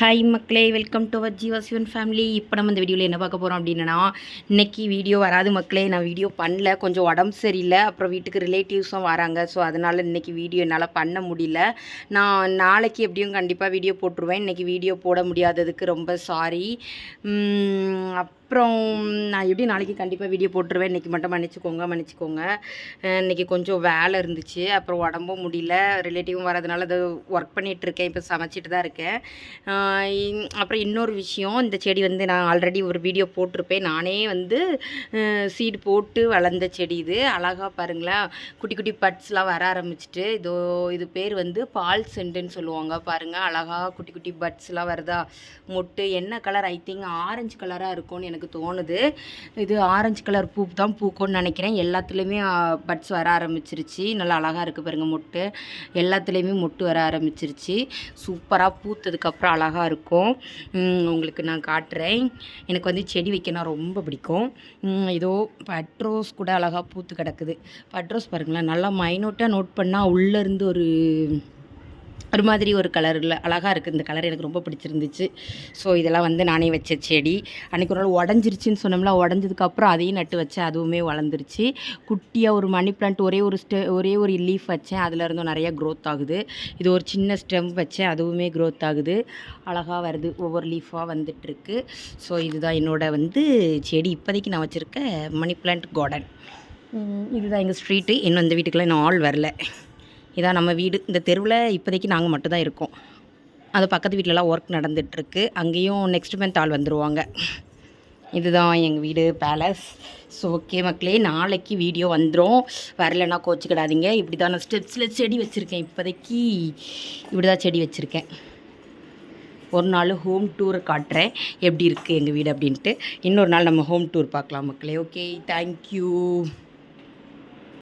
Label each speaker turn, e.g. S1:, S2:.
S1: Hi மக்களே. Welcome to our Jeeva Sivan family இப்போ நம்ம இந்த வீடியோவில் என்ன பார்க்க போகிறோம் அப்படின்னா இன்றைக்கி வீடியோ வராது மக்களே. நான் வீடியோ பண்ணல. கொஞ்சம் உடம்பு சரியில்லை. அப்புறம் வீட்டுக்கு ரிலேட்டிவ்ஸும் வராங்க. ஸோ அதனால் இன்னைக்கு வீடியோ என்னால் பண்ண முடியல. நான் நாளைக்கு எப்படியும் கண்டிப்பாக வீடியோ போட்டுருவேன். இன்றைக்கி வீடியோ போட முடியாததுக்கு ரொம்ப சாரி அப் அப்புறம் நான் எப்படி நாளைக்கு கண்டிப்பாக வீடியோ போட்டுருவேன்? இன்றைக்கி மட்டும் மன்னிச்சிக்கோங்க மன்னிச்சிக்கோங்க. இன்றைக்கி இன்னைக்கு கொஞ்சம் வேலை இருந்துச்சு. அப்புறம் உடம்பும் முடியல. ரிலேட்டிவும் வரதுனால அதை ஒர்க் பண்ணிகிட்ருக்கேன் இப்போ சமைச்சிட்டு தான் இருக்கேன். அப்புறம் இன்னொரு விஷயம். இந்த செடி வந்து நான் ஆல்ரெடி ஒரு வீடியோ போட்டிருப்பேன். நானே வந்து சீடு போட்டு வளர்ந்த செடி இது. அழகாக பாருங்களேன். குட்டி குட்டி பட்ஸ்லாம் வர ஆரம்பிச்சிட்டு இதோ இது பேர் வந்து பால் செண்டுன்னு சொல்லுவாங்க பாருங்கள் அழகாக குட்டி குட்டி பட்ஸ்லாம் வருதா? மொட்டு என்ன கலர் ஐ திங்க் ஆரஞ்சு கலராக இருக்கும்னு எனக்கு எனக்கு தோணுது. இது ஆரஞ்சு கலர் பூ தான் பூக்கும்னு நினைக்கிறேன். எல்லாத்துலேயுமே பட்ஸ் வர ஆரம்பிச்சிருச்சு. நல்லா அழகாக இருக்குது பாருங்கள் மொட்டு. எல்லாத்துலேயுமே மொட்டு வர ஆரம்பிச்சிருச்சு. சூப்பராக பூத்ததுக்கப்புறம் அழகாக இருக்கும். உங்களுக்கு நான் காட்டுறேன். எனக்கு வந்து செடி வைக்கணும் ரொம்ப பிடிக்கும். ஏதோ இதோ பட்ரோஸ் கூட அழகாக பூத்து கிடக்குது. பட்ரோஸ் பாருங்களேன் நல்லா மைனூட்டாக நோட் பண்ணால் உள்ளேருந்து ஒரு ஒரு மாதிரி ஒரு கலரில் அழகாக இருக்குது இந்த கலர் எனக்கு ரொம்ப பிடிச்சிருந்துச்சு. ஸோ இதெல்லாம் வந்து நானே வச்ச செடி. அன்றைக்கி ஒரு நாள் உடஞ்சிருச்சுன்னு சொன்னோம்ல உடஞ்சதுக்கப்புறம் அதையும் நட்டு வச்சேன். அதுவுமே வளர்ந்துருச்சு. குட்டியாக ஒரு மணி பிளான்ட் ஒரே ஒரு ஸ்டெ ஒரே ஒரு லீஃப் வச்சேன். அதில் இருந்தும் நிறைய க்ரோத் ஆகுது. இது ஒரு சின்ன ஸ்டெம் வச்சேன். அதுவுமே க்ரோத் ஆகுது. அழகாக வருது. ஒவ்வொரு லீஃபாக வந்துட்டுருக்கு. ஸோ இதுதான் என்னோட வந்து செடி. இப்போதைக்கு நான் வச்சுருக்க மணி பிளான்ட் கார்டன் இதுதான் எங்கள் ஸ்ட்ரீட்டு இன்னும் இந்த வீட்டுக்கெல்லாம் இன்னும் ஆள் வரல. இதான் நம்ம வீடு. இந்த தெருவில் இப்போதைக்கு நாங்கள் மட்டும்தான் இருக்கோம். அது பக்கத்து வீட்டிலலாம் ஒர்க் நடந்துகிட்ருக்கு அங்கேயும் நெக்ஸ்ட் மந்த் ஆள் வந்துடுவாங்க இதுதான் எங்கள் வீடு பேலஸ் ஸோ ஓகே மக்களே நாளைக்கு வீடியோ வந்துடும் வரலைன்னா கோச்சிக்கிடாதீங்க. இப்படி தான் நான் ஸ்டெப்ஸில் செடி வச்சுருக்கேன் இப்போதைக்கு. இப்படி தான் செடி வச்சுருக்கேன். ஒரு நாள் ஹோம் டூர் காட்டுறேன். எப்படி இருக்குது எங்கள் வீடு அப்படின்ட்டு. இன்னொரு நாள் நம்ம ஹோம் டூர் பார்க்கலாம் மக்களே. Okay thank you